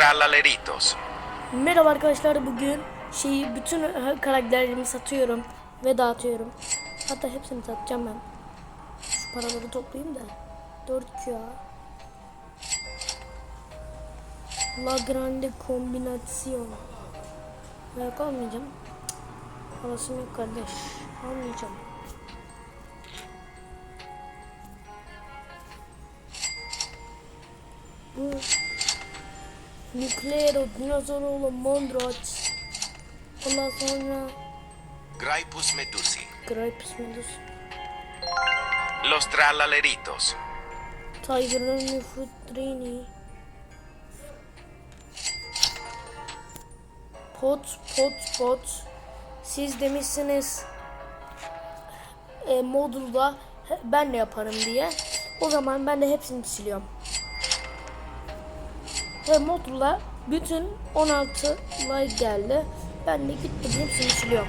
trallaleritos. Merhaba arkadaşlar bugün şeyi bütün karakterlerimi satıyorum ve dağıtıyorum. Hatta hepsini satacağım ben. Şu paraları toplayayım da. 4 ya. La Grande Combinación. Ayak almayacağım. Parasım yok kardeş. Almayacağım. Bu Nükleero, Dinozoroğlu, Mondroç. Ondan sonra Graipus medusi. Gripes Medus. Los trallaleritos. Tiger'ın Futrini. Pot, pot, pot. Siz demişsiniz e, modulda ben de yaparım diye. O zaman ben de hepsini siliyorum. Ve modulda bütün 16 like geldi. Ben de gittim hepsini siliyorum.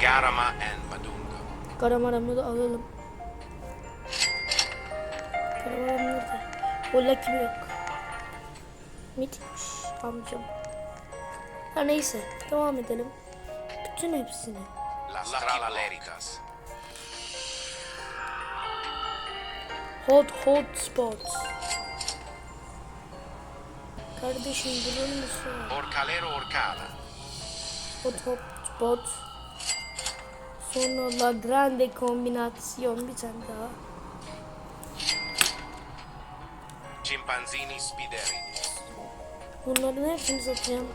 Garama and Madundo. Karamaramı da alalım. Karamaram nerede? O Lucky yok. Mitikmiş amcam. Ha neyse devam edelim. Bütün hepsini. Las trallaleritas. Hot hot spot. Kardeşim durur musun? Orcalero orcala. Hot hot spot. Sonra La Grande kombinasyon bir tane daha. Chimpanzini spiderini. Bunların hepsini satacağım.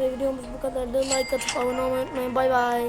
Ve videomuz bu kadardı. Like atıp abone olmayı unutmayın. Bay bay.